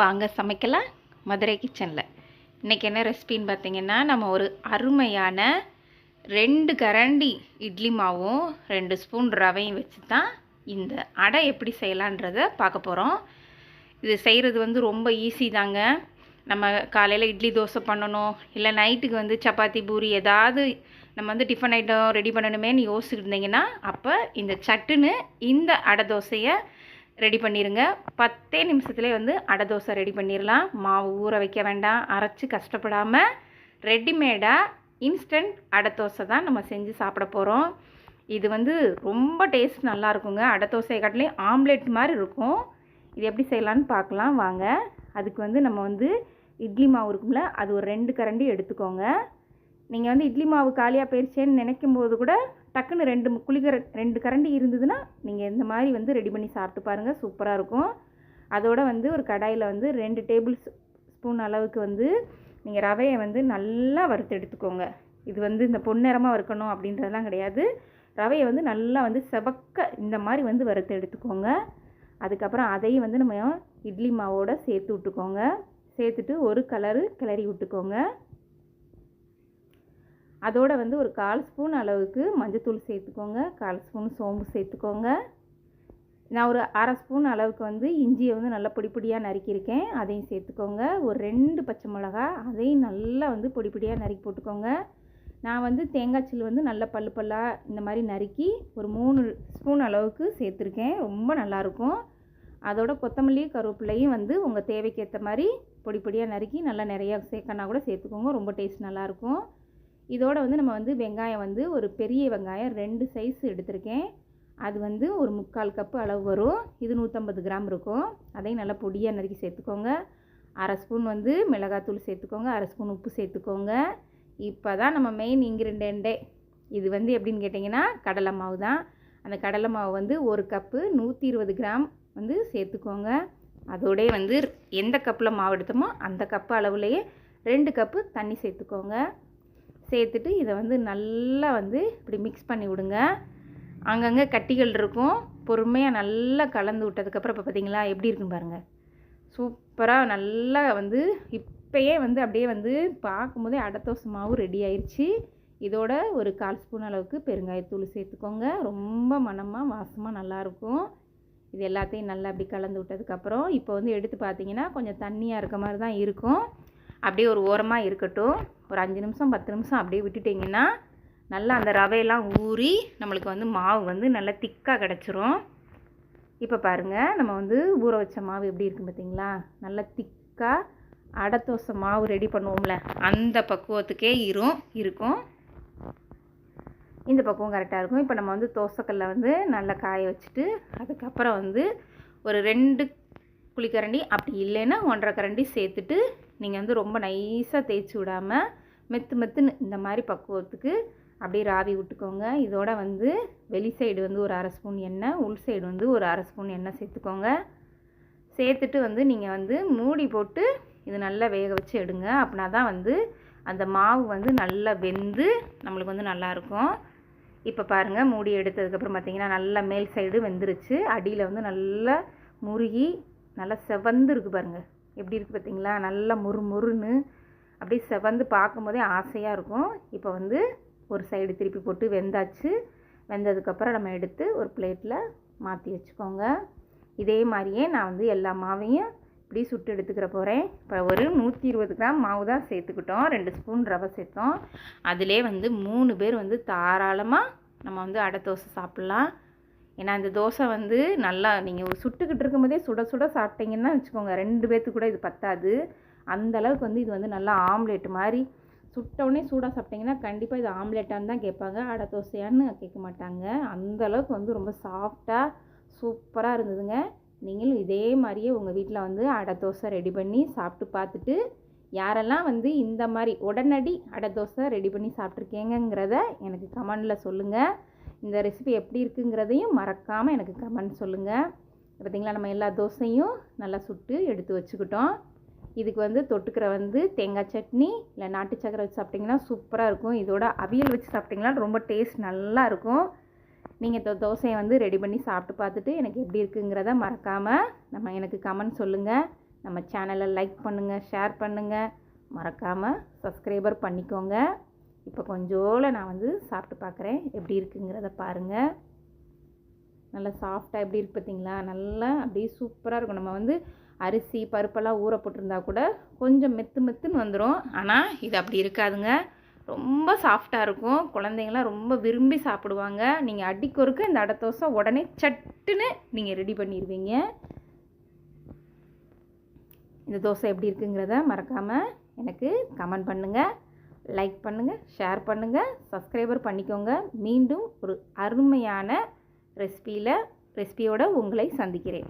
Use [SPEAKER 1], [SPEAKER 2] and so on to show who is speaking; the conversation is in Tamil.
[SPEAKER 1] வாங்க சமைக்கலாம். மதுரை கிச்சனில். இன்றைக்கி என்ன ரெசிபின்னு பார்த்தீங்கன்னா நம்ம ஒரு அருமையான ரெண்டு கரண்டி இட்லி மாவும் ரெண்டு ஸ்பூன் ரவையும் வச்சு தான் இந்த அடை எப்படி செய்யலான்றத பார்க்க போகிறோம் இது செய்கிறது வந்து ரொம்ப ஈஸி தாங்க. நம்ம காலையில் இட்லி தோசை பண்ணணும் இல்லை நைட்டுக்கு வந்து சப்பாத்தி பூரி ஏதாவது நம்ம வந்து டிஃபன் ஐட்டம் ரெடி பண்ணணுமேன்னு யோசிச்சுட்டு இருந்தீங்கன்னா அப்போ இந்த சட்டுன்னு இந்த அடை தோசையை ரெடி பண்ணிடுங்க பத்தே நிமிஷத்துலேயே வந்து அடை தோசை ரெடி பண்ணிடலாம் மாவு ஊற வைக்க வேண்டாம். அரைச்சி கஷ்டப்படாமல் ரெடிமேடாக இன்ஸ்டன்ட் அடை தோசை தான் நம்ம செஞ்சு சாப்பிட போகிறோம் இது வந்து ரொம்ப டேஸ்ட் நல்லா இருக்குங்க. அடை தோசை காட்டிலையும் ஆம்லெட் மாதிரி இருக்கும். இது எப்படி செய்யலான்னு பார்க்கலாம். வாங்க. அதுக்கு வந்து நம்ம வந்து இட்லி மாவு இருக்கும்ல அது ஒரு ரெண்டு கரண்டி எடுத்துக்கோங்க. நீங்கள் வந்து இட்லி மாவு காலியாக போயிடுச்சேன்னு நினைக்கும் போது கூட டக்குன்னு ரெண்டு மு- குளிக்கிற ரெண்டு கரண்டி இருந்ததுன்னா நீங்கள் இந்த மாதிரி வந்து ரெடி பண்ணி சாப்பிட்டு பாருங்கள் சூப்பராக இருக்கும். அதோட வந்து ஒரு கடாயில் வந்து ரெண்டு டேபிள் ஸ்பூன் அளவுக்கு வந்து நீங்கள் ரவையை வந்து நல்லா வறுத்து எடுத்துக்கோங்க. இது வந்து இந்த பொன்னிறமாக வறுக்கணும் அப்படின்றதெல்லாம் கிடையாது. ரவையை வந்து நல்லா வந்து செவக்க இந்த மாதிரி வந்து வறுத்து எடுத்துக்கோங்க. அதுக்கப்புறம் அதையும் வந்து நம்ம இட்லி மாவோட சேர்த்து விட்டுக்கோங்க. சேர்த்துட்டு ஒரு கலரு கிளறி விட்டுக்கோங்க. அதோட வந்து ஒரு கால் ஸ்பூன் அளவுக்கு மஞ்சத்தூள் சேர்த்துக்கோங்க. கால் ஸ்பூன் சோம்பு சேர்த்துக்கோங்க. நான் ஒரு அரை ஸ்பூன் அளவுக்கு வந்து இஞ்சியை வந்து நல்லா பொடி பொடியாக நறுக்கியிருக்கேன். அதையும் சேர்த்துக்கோங்க. ஒரு ரெண்டு பச்சை மிளகா அதையும் நல்லா வந்து பொடி பொடியாக நறுக்கி போட்டுக்கோங்க. நான் வந்து தேங்காய் சில் வந்து நல்லா பல்லு பல்லாக இந்த மாதிரி நறுக்கி ஒரு மூணு ஸ்பூன் அளவுக்கு சேர்த்துருக்கேன். ரொம்ப நல்லாயிருக்கும். அதோட கொத்தமல்லி கருவேப்பிலையும் வந்து உங்கள் தேவைக்கு ஏற்ற மாதிரி பொடி பொடியாக நறுக்கி நல்லா நிறையா சேர்க்கனா கூட சேர்த்துக்கோங்க. ரொம்ப டேஸ்ட் நல்லாயிருக்கும். இதோட வந்து நம்ம வந்து வெங்காயம் வந்து ஒரு பெரிய வெங்காயம் ரெண்டு சைஸ் எடுத்திருக்கேன். அது வந்து ஒரு முக்கால் கப்பு அளவு வரும். இது நூற்றம்பது கிராம் இருக்கும். அதையும் நல்லா பொடியாக நறுக்கி சேர்த்துக்கோங்க. அரை ஸ்பூன் வந்து மிளகாத்தூள் சேர்த்துக்கோங்க. அரை ஸ்பூன் உப்பு சேர்த்துக்கோங்க. இப்போ தான் நம்ம மெயின் இன்க்ரீடியண்ட்டே இது வந்து எப்படின்னு கேட்டிங்கன்னா கடலை மாவு தான். அந்த கடலை மாவு வந்து ஒரு கப்பு நூற்றி இருபது கிராம் வந்து சேர்த்துக்கோங்க. அதோடய வந்து எந்த கப்பில் மாவு எடுத்தோமோ அந்த கப்பு அளவுலேயே ரெண்டு கப்பு தண்ணி சேர்த்துக்கோங்க. சேர்த்துட்டு இதை வந்து நல்லா வந்து இப்படி மிக்ஸ் பண்ணி விடுங்க. அங்கங்கே கட்டிகள் இருக்கும். பொறுமையாக நல்லா கலந்து விட்டதுக்கப்புறம் இப்போ பார்த்தீங்களா எப்படி இருக்குன்னு பாருங்கள் சூப்பராக நல்லா வந்து இப்போயே வந்து அப்படியே வந்து பார்க்கும்போதே அடத்தோசை மாவு ரெடி ஆயிடுச்சு இதோட ஒரு கால் ஸ்பூன் அளவுக்கு பெருங்காயத்தூள் சேர்த்துக்கோங்க. ரொம்ப மனமாக வாசமாக நல்லாயிருக்கும் இது எல்லாத்தையும் நல்லா அப்படி கலந்து விட்டதுக்கப்புறம் இப்போ வந்து எடுத்து பார்த்தீங்கன்னா கொஞ்சம் தண்ணியாக இருக்க மாதிரி தான் இருக்கும். அப்படியே ஒரு ஓரமாக இருக்கட்டும். ஒரு அஞ்சு நிமிஷம் பத்து நிமிஷம் அப்படியே விட்டுட்டிங்கன்னா நல்லா அந்த ரவையெல்லாம் ஊறி நம்மளுக்கு வந்து மாவு வந்து நல்லா திக்காக கிடச்சிரும். இப்போ பாருங்கள் நம்ம வந்து ஊற வச்ச மாவு எப்படி இருக்குது பார்த்தீங்களா நல்லா திக்காக அடை தோசை மாவு ரெடி பண்ணுவோம்ல அந்த பக்குவத்துக்கே இரும் இருக்கும். இந்த பக்குவம் கரெக்டாக இருக்கும். இப்போ நம்ம வந்து தோசைக்கல்லை வந்து நல்லா காய வச்சுட்டு அதுக்கப்புறம் வந்து ஒரு ரெண்டு குழிக்கரண்டி அப்படி இல்லைன்னா ஒன்றரை கரண்டி சேர்த்துட்டு நீங்கள் வந்து ரொம்ப நைஸாக தேய்ச்சி விடாமல் மெத்து மெத்துன்னு இந்த மாதிரி பக்குவத்துக்கு அப்படியே ராவி விட்டுக்கோங்க. இதோட வந்து வெளி சைடு வந்து ஒரு அரை ஸ்பூன் எண்ணெய் உள் சைடு வந்து ஒரு அரை ஸ்பூன் எண்ணெய் சேர்த்துக்கோங்க. சேர்த்துட்டு வந்து நீங்கள் வந்து மூடி போட்டு இது நல்லா வேக வச்சு எடுங்க. அப்படின்னா தான் வந்து அந்த மாவு வந்து நல்லா வெந்து நம்மளுக்கு வந்து நல்லாயிருக்கும் இப்போ பாருங்கள் மூடி எடுத்ததுக்கப்புறம் பார்த்தீங்கன்னா நல்லா மேல் சைடு வெந்துருச்சு. அடியில் வந்து நல்லா முருகி நல்லா செவந்து இருக்குது பாருங்கள் எப்படி இருக்குது பார்த்தீங்களா? நல்லா முறு முறுன்னு அப்படியே செவந்து பார்க்கும்போதே ஆசையாக இருக்கும். இப்போ வந்து ஒரு சைடு திருப்பி போட்டு வெந்தாச்சு. வெந்ததுக்கப்புறம் நம்ம எடுத்து ஒரு பிளேட்டில் மாற்றி வச்சுக்கோங்க. இதே மாதிரியே நான் வந்து எல்லா மாவையும் இப்படி சுட்டு எடுத்துக்கிற போகிறேன் இப்போ ஒரு நூற்றி இருபது கிராம் மாவு தான் சேர்த்துக்கிட்டோம். ரெண்டு ஸ்பூன் ரவை சேர்த்தோம். அதிலே வந்து மூணு பேர் வந்து தாராளமாக நம்ம வந்து அடை தோசை சாப்பிட்லாம். ஏன்னா இந்த தோசை வந்து நல்லா நீங்கள் சுட்டுக்கிட்டு இருக்கும்போதே சுட சுட சாப்பிட்டீங்கன்னா வச்சுக்கோங்க ரெண்டு பேர்த்துக்கு கூட இது பத்தாது. அந்த அளவுக்கு வந்து இது வந்து நல்லா ஆம்லேட் மாதிரி சுட்டவுடனே சூடாக சாப்பிட்டீங்கன்னா கண்டிப்பாக இது ஆம்லேட்டான்னு தான் கேட்பாங்க. அடை தோசையான்னு கேட்க மாட்டாங்க. அந்த அளவுக்கு வந்து ரொம்ப சாஃப்டாக சூப்பராக இருந்ததுங்க. நீங்களும் இதே மாதிரியே உங்கள் வீட்டில் வந்து அடை தோசை ரெடி பண்ணி சாப்பிட்டு பார்த்துட்டு யாரெல்லாம் வந்து இந்த மாதிரி உடனடி அடை தோசை ரெடி பண்ணி சாப்பிட்ருக்கீங்கங்கிறத எனக்கு கமெண்டில் சொல்லுங்கள் இந்த ரெசிபி எப்படி இருக்குங்கிறதையும் மறக்காமல் எனக்கு கமெண்ட் சொல்லுங்கள் பார்த்தீங்களா நம்ம எல்லா தோசையும் நல்லா சுட்டு எடுத்து வச்சுக்கிட்டோம். இதுக்கு வந்து தொட்டுக்கிற வந்து தேங்காய் சட்னி இல்லை நாட்டு சக்கரை வச்சு சாப்பிட்டிங்கன்னா சூப்பராக இருக்கும். இதோட அவியல் வச்சு சாப்பிட்டிங்கன்னா ரொம்ப டேஸ்ட் நல்லா இருக்கும். நீங்கள் இந்த தோசையை வந்து ரெடி பண்ணி சாப்பிட்டு பார்த்துட்டு எனக்கு எப்படி இருக்குங்கிறத மறக்காமல் நம்ம எனக்கு கமெண்ட் சொல்லுங்கள் நம்ம சேனலை லைக் பண்ணுங்கள் ஷேர் பண்ணுங்கள் மறக்காமல் சப்ஸ்கிரைபர் பண்ணிக்கோங்க. இப்போ கொஞ்சோல நான் வந்து சாப்பிட்டு பார்க்குறேன். எப்படி இருக்குங்கிறத பாருங்கள் நல்லா சாஃப்டாக எப்படி இருக்கு பார்த்தீங்களா? நல்லா அப்படியே சூப்பராக இருக்கும். நம்ம வந்து அரிசி பருப்பெல்லாம் ஊற போட்டிருந்தா கூட கொஞ்சம் மெத்து மெத்துன்னு வந்துடும் ஆனால் இது அப்படி இருக்காதுங்க. ரொம்ப சாஃப்டாக இருக்கும். குழந்தைங்களாம் ரொம்ப விரும்பி சாப்பிடுவாங்க. நீங்கள் அடிக்கொருக்க இந்த அடை தோசை உடனே சட்டுன்னு நீங்கள் ரெடி பண்ணிடுவீங்க இந்த தோசை எப்படி இருக்குங்கிறத மறக்காமல் எனக்கு கமெண்ட் பண்ணுங்கள் லைக் பண்ணுங்கள் ஷேர் பண்ணுங்கள் சப்ஸ்கிரைபர் பண்ணிக்கோங்க. மீண்டும் ஒரு அருமையான ரெசிபியில் ரெசிபியோடு உங்களை சந்திக்கிறேன்.